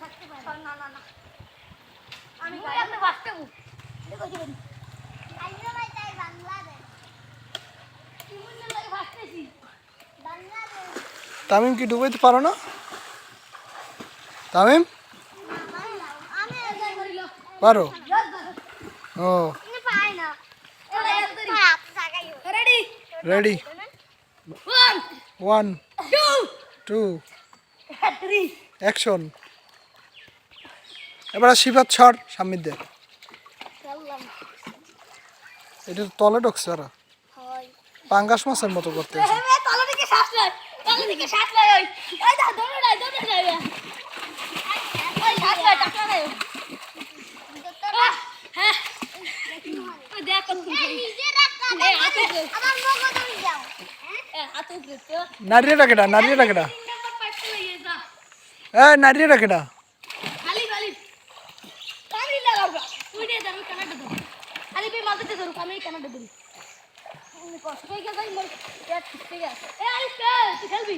থাকতে পারি না না না আমি মুই বাঁচতে মু দেখো তাই বাংলাদেশ জীবনের লাগে বাঁচতেছি বাংলাদেশ তামিম কি ডুবাইতে পারো না? তামিম? পারো? ও। Ready one one two two three action এবার শিবাত ছড় সামনের দিয়ে এটা তো তলে ঢুকছে হয়। পাঙ্গাস মাছের মতো করতে হ্যাঁ নারিয়ে রাখেটা নারিয়ে রাখেটা তিন নম্বর পাইতে লইয়ে যা। এ নারিয়ে রাখেটা দে আমি কানাডা ধর আমি কানাডা ধরি কষ্ট হয়ে গেছে মোর পেট ঠিক গেছে। এ আইস তুই খেলবি?